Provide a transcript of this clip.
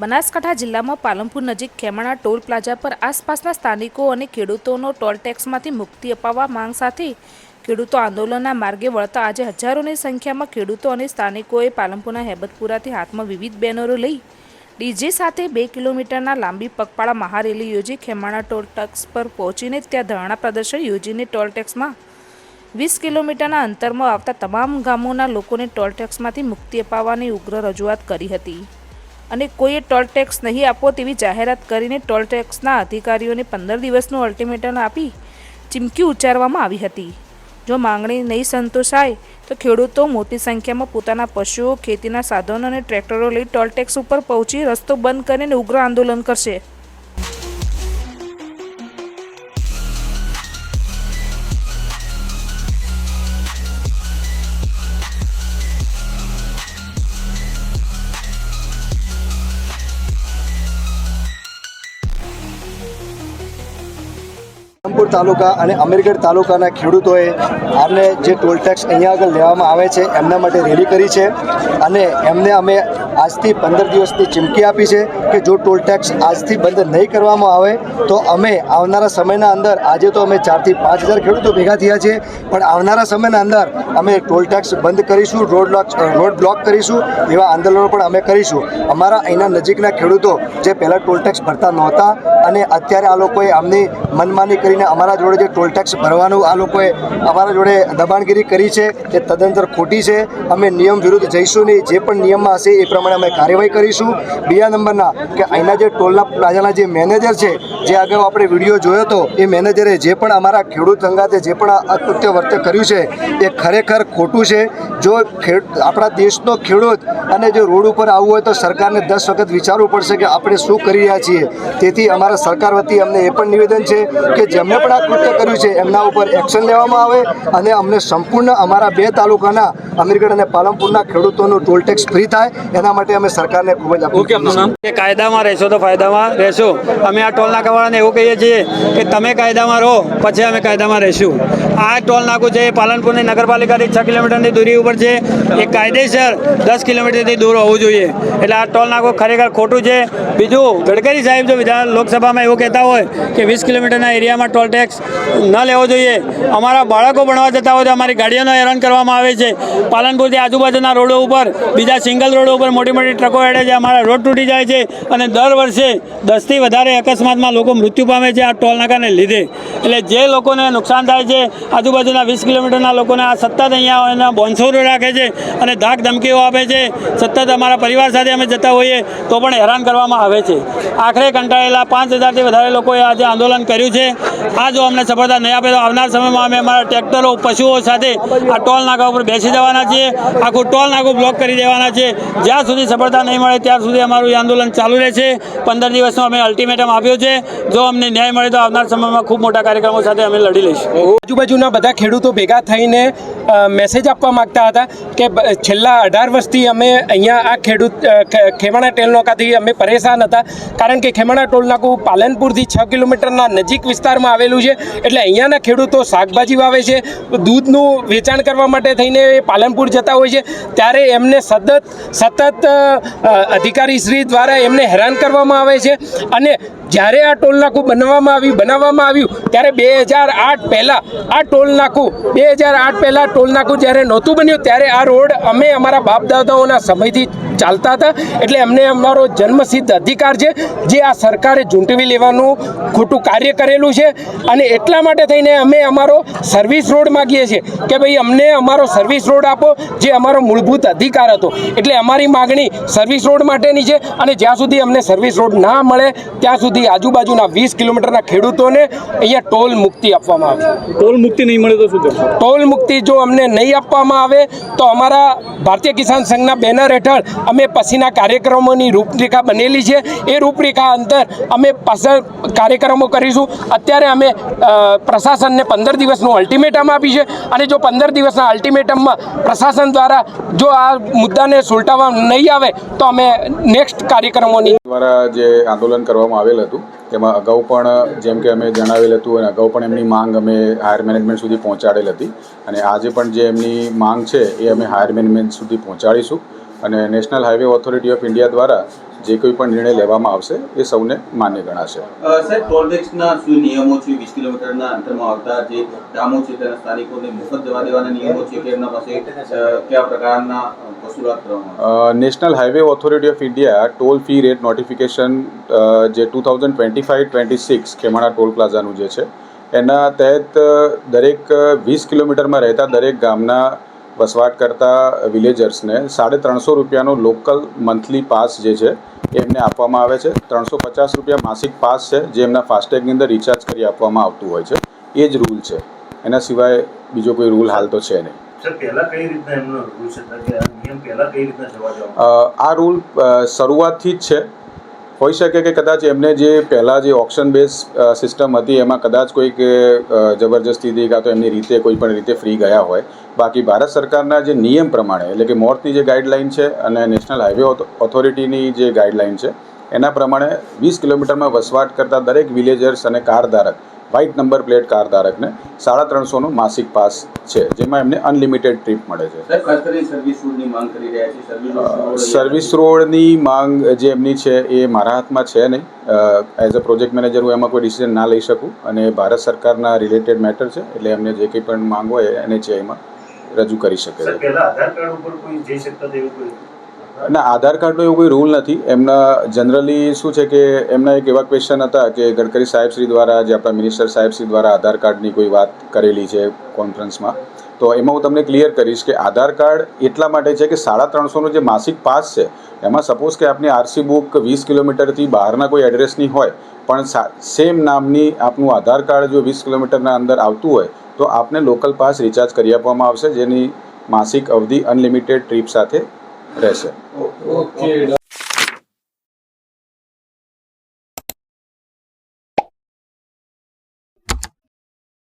બનાસકાંઠા જિલ્લામાં પાલનપુર નજીક Khemana toll plaza પર આસપાસના સ્થાનિકો અને ખેડૂતોનો ટોલ ટેક્સમાંથી મુક્તિ અપાવવા માંગ સાથે ખેડૂતો આંદોલનના માર્ગે વળતા આજે હજારોની સંખ્યામાં ખેડૂતો અને સ્થાનિકોએ પાલનપુરના હેબતપુરાથી હાથમાં વિવિધ બેનરો લઈ ડીજે સાથે બે કિલોમીટરના લાંબી પગપાળા મહારેલી યોજી ખેમાણા ટોલ ટેક્સ પર પહોંચીને ત્યાં ધરણા પ્રદર્શન યોજીને ટોલ ટેક્સમાં વીસ કિલોમીટરના અંતરમાં આવતા તમામ ગામોના લોકોને ટોલ ટેક્સમાંથી મુક્તિ અપાવવાની ઉગ્ર રજૂઆત કરી હતી. અને કોઈએ ટોલ ટેક્સ નહીં આપવો તેવી જાહેરાત કરીને ટોલ ટેક્સના અધિકારીઓને પંદર દિવસનું અલ્ટિમેટમ આપી ચીમકી ઉચ્ચારવામાં આવી હતી. જો માંગણી નહીં સંતોષાય, તો ખેડૂતો મોટી સંખ્યામાં પોતાના પશુઓ, ખેતીના સાધનો અને ટ્રેક્ટરો લઈ ટોલ ટેક્સ ઉપર પહોંચી રસ્તો બંધ કરીને ઉગ્ર આંદોલન કરશે. રામપુર તાલુકા અને અમીરગઢ તાલુકાના ખેડૂતોએ આને જે ટોલ ટેક્સ અહીંયા આગળ લેવામાં આવે છે, એમના માટે રેલી કરી છે અને એમને અમે આજથી પંદર દિવસની ચીમકી આપી છે કે જો ટોલ ટેક્સ આજથી બંધ નહીં કરવામાં આવે, તો અમે આવનારા સમયના અંદર, આજે તો અમે ચારથી પાંચ હજાર ખેડૂતો ભેગા થયા છે પણ આવનારા સમયના અંદર અમે ટોલ ટેક્સ બંધ કરીશું, રોડ રોડ બ્લોક કરીશું, એવા આંદોલનો પણ અમે કરીશું. અમારા અહીંના નજીકના ખેડૂતો જે પહેલાં ટોલ ટેક્સ ભરતા નહોતા અને અત્યારે આ લોકોએ આમની મનમાની કરીને અમારા જોડે જે ટોલ ટેક્સ ભરવાનું આ લોકોએ અમારા જોડે દબાણગીરી કરી છે તે તદંતર ખોટી છે. અમે નિયમ વિરુદ્ધ જઈશું નહીં. જે પણ નિયમમાં હશે એ પ્રમાણે અમે કાર્યવાહી કરીશું. બીજા નંબરના કે અહીંના જે ટોલના પ્લાઝાના જે મેનેજર છે, જે અગાઉ આપણે વીડિયો જોયો હતો, એ મેનેજરે જે પણ અમારા ખેડૂત સંગાતે જે પણ અકૃત્ય વર્તે કર્યું છે, એ ખરેખર ખોટું છે. જો આપણા દેશનો ખેડૂત અને જો રોડ ઉપર આવવું હોય તો સરકારને દસ વખત વિચારવું પડશે કે આપણે શું કરી રહ્યા છીએ. તેથી અમારા સરકાર વતી અમને એ પણ નિવેદન છે કે જેમને પણ આ કૃત્ય કર્યું છે. એમના ઉપર એક્શન લેવામાં આવે અને અમને સંપૂર્ણ અમારા બે તાલુકાના અમીરગઢ અને પાલનપુરના ખેડૂતોનું ટોલ ટેક્સ ફ્રી થાય. એના માટે અમે સરકારને ખૂબ જ ઓકે કાયદામાં રહેશો તો ફાયદામાં રહેશો. અમે આ ટોલ નાકાવાળાને એવું કહીએ છીએ કે તમે કાયદામાં રહો પછી અમે કાયદામાં રહીશું. આ ટોલ નાકું છે એ પાલનપુરની નગરપાલિકાથી છ કિલોમીટરની દૂરી ઉપર છે. એ કાયદેસર દસ કિલોમીટરથી દૂર હોવું જોઈએ. એટલે આ ટોલ નાકું ખરેખર ખોટું છે. બીજું ગડકરી સાહેબ જો વિધાન લોકસભામાં એવું કહેતા હોય કે વીસ કિલોમીટરના એરિયામાં ટોલ ટેક્સ ન લેવો જોઈએ. અમારા બાળકો ભણવા જતા હોય તો અમારી ગાડીઓનો હેરાન કરવામાં આવે છે. પાલનપુરથી આજુબાજુના રોડો ઉપર, બીજા સિંગલ રોડો ઉપર મોટી મોટી ટ્રકો હેડે છે. અમારા રોડ તૂટી જાય છે અને દર વર્ષે દસથી વધારે અકસ્માતમાં લોકો મૃત્યુ પામે છે આ ટોલનાકાને લીધે. એટલે જે લોકોને નુકસાન થાય છે, આજુબાજુના વીસ કિલોમીટરના લોકોને આ સતત અહીંયા એના બોન્સોરો રાખે છે અને ધાક ધમકીઓ આપે છે. સતત અમારા પરિવાર સાથે અમે જતા હોઈએ તો પણ હેરાન કરવામાં આવે છે. આખરે કંટાળેલા પાંચ હજારથી વધારે લોકોએ આજે આંદોલન કર્યું છે. આ જો અમને સફળતા નહીં આપે તો આવનાર સમયમાં અમે અમારા ટ્રેક્ટરો, પશુઓ સાથે આ ટોલ નાકા ઉપર બેસી જવાના છીએ, આખું ટોલ નાકું બ્લોક કરી દેવાના છે જ્યાં સુધી સફળતા નહીં મળે ત્યાં સુધી અમારું આંદોલન ચાલુ રહેશે. પંદર દિવસનો અમે અલ્ટિમેટમ આપ્યો છે. જો અમને ન્યાય મળે તો આવનાર સમયમાં ખૂબ મોટા કાર્યક્રમો સાથે અમે લડી લઈશું. આજુબાજુના બધા ખેડૂતો ભેગા થઈને મેસેજ આપવા માંગતા હતા કે છેલ્લા અઢાર વર્ષથી અમે અહીંયા આ ખેડૂત ખેમાણા ટેલ નાકાથી અમે પરેશાન હતા. કારણ કે ખેમાણા ટોલ પાલનપુરથી છ કિલોમીટરના નજીક વિસ્તારમાં આવેલું છે. એટલે અહીંયાના ખેડૂતો શાકભાજી વાવે છે દૂધનું વેચાણ કરવા માટે થઈને એ પાલનપુર જતા હોય છે. ત્યારે એમને સતત સતત અ, અ, અધિકારી શ્રી દ્વારા એમને હેરાન કરવામાં આવે છે. અને જ્યારે આ ટોલ નાકું બનાવવામાં આવ્યું બનાવવામાં આવ્યું ત્યારે બે હજાર આઠ પહેલાં આ ટોલ નાકું બે હજાર આઠ પહેલાં ટોલ નાકું જ્યારે નહોતું બન્યું ત્યારે આ રોડ અમે અમારા બાપ દાદાઓના સમયથી ચાલતા હતા. એટલે એમને અમારો જન્મસિદ્ધ અધિકાર છે જે આ સરકારે ઝૂંટવી લેવાનું ખોટું કાર્ય કરેલું છે. અને એટલા માટે થઈને અમે અમારો સર્વિસ રોડ માગીએ છીએ કે ભાઈ અમને અમારો સર્વિસ રોડ આપો જે અમારો મૂળભૂત અધિકાર હતો. એટલે અમારી માગણી સર્વિસ રોડ માટેની છે અને જ્યાં સુધી અમને સર્વિસ રોડ ના મળે ત્યાં સુધી આજુબાજુના વીસ કિલોમીટરના ખેડૂતોને અહીંયા ટોલ મુક્તિ આપવામાં આવે. ટોલ મુક્તિ નહીં મળે તો શું કરશો? ટોલ મુક્તિ જો અમને નહીં આપવામાં આવે તો અમારા ભારતીય કિસાન સંઘના બેનર હેઠળ અમે પછીના કાર્યક્રમોની રૂપરેખા બનેલી છે. એ રૂપરેખા અંતર અમે પાછળ કાર્યક્રમો કરીશું. અત્યારે અમે પ્રશાસનને પંદર દિવસનું અલ્ટિમેટમ આપી છે અને જો પંદર દિવસના અલ્ટિમેટમમાં પ્રશાસન દ્વારા જો આ મુદ્દાને સુલટાવવા નહીં આવે, તો અમે નેક્સ્ટ કાર્યક્રમોની દ્વારા જે આંદોલન કરવામાં આવેલ હતું, તેમાં અગાઉ પણ, જેમ કે અમે જણાવેલ હતું અને અગાઉ પણ એમની માંગ અમે હાયર મેનેજમેન્ટ સુધી પહોંચાડેલ હતી. અને આજે પણ જે એમની માંગ છે, એ અમે હાયર મેનેજમેન્ટ સુધી પહોંચાડીશું. અને national highway authority of India દ્વારા જે કોઈ પણ નિર્ણય લેવામાં આવશે એ સૌને માન્ય ગણાશે સાહેબ ટોલટેક્સના શું નિયમો છે વીસ કિલોમીટરના અંતરમાં આવતા જે ગામો છે તેના સ્થાનિકોને મફત જવા દેવાના નિયમો છે કે એમના પાસે કયા પ્રકારના? National highway authority of India toll fee rate notification જે two thousand twenty five twenty six Khemana toll પ્લાઝાનું જે છે એના તહેત દરેક વીસ કિલોમીટરમાં રહેતા દરેક ગામના વસવાટ કરતા વિલેજર્સને સાડે ત્રણસો રૂપિયાનો લોકલ મંથલી પાસ જે છે એમને આપવામાં આવે છે. ત્રણસો પચાસ રૂપિયા માસિક પાસ છે જે એમના ફાસ્ટેગની અંદર રિચાર્જ કરી આપવામાં આવતું હોય છે. એ જ રૂલ છે. એના સિવાય બીજો કોઈ રૂલ હાલ તો છે નહીં. આ રૂલ શરૂઆતથી જ છે. હોઈ શકે કે કદાચ એમને જે પહેલાં જે ઓપ્શન બેઝ સિસ્ટમ હતી, એમાં કદાચ કોઈક જબરજસ્તીથી કાં તો એમની રીતે કોઈ પણ રીતે ફ્રી ગયા હોય. બાકી ભારત સરકારના જે નિયમ પ્રમાણે, એટલે કે મોર્થની જે ગાઈડલાઇન છે અને નેશનલ હાઈવે ઓથોરિટીની જે ગાઈડલાઇન છે, એના પ્રમાણે વીસ કિલોમીટરમાં વસવાટ કરતા દરેક વિલેજર્સ અને કાર ધારક વ્હાઇટ નંબર પ્લેટ કાર ધારકને સાડા ત્રણસોનો માસિક પાસ છે જેમાં એમને અનલિમિટેડ ટ્રીપ મળે છે. સર્વિસ રૂલની માંગ કરી રહ્યા છે. સર્વિસ રોડ સર્વિસ રોડની માંગ જે એમની છે એ મારા હાથમાં છે નહીં. એઝ અ પ્રોજેક્ટ મેનેજર હું એમાં કોઈ ડિસિઝન ના લઈ શકું અને ભારત સરકારના રિલેટેડ મેટર છે એટલે એમને જે કંઈ પણ માંગ હોય એને છે એમાં રજૂ કરી શકે છે. ના, આધાર કાર્ડનો એવું કોઈ રૂલ નથી. એમના જનરલી શું છે કે એમના એક એવા ક્વેશ્ચન હતા કે ગડકરી સાહેબશ્રી દ્વારા જે આપણા મિનિસ્ટર સાહેબશ્રી દ્વારા આધાર કાર્ડની કોઈ વાત કરેલી છે કોન્ફરન્સમાં તો એમાં હું તમને ક્લિયર કરીશ કે આધાર કાર્ડ એટલા માટે છે કે સાડા ત્રણસોનો જે માસિક પાસ છે, એમાં સપોઝ કે આપની આરસી બુક વીસ કિલોમીટરથી બહારના કોઈ એડ્રેસની હોય, પણ સેમ નામની આપનું આધાર કાર્ડ જો વીસ કિલોમીટરના અંદર આવતું હોય, તો આપને લોકલ પાસ રિચાર્જ કરી આપવામાં આવશે, જેની માસિક અવધિ અનલિમિટેડ ટ્રીપ સાથે રહેશે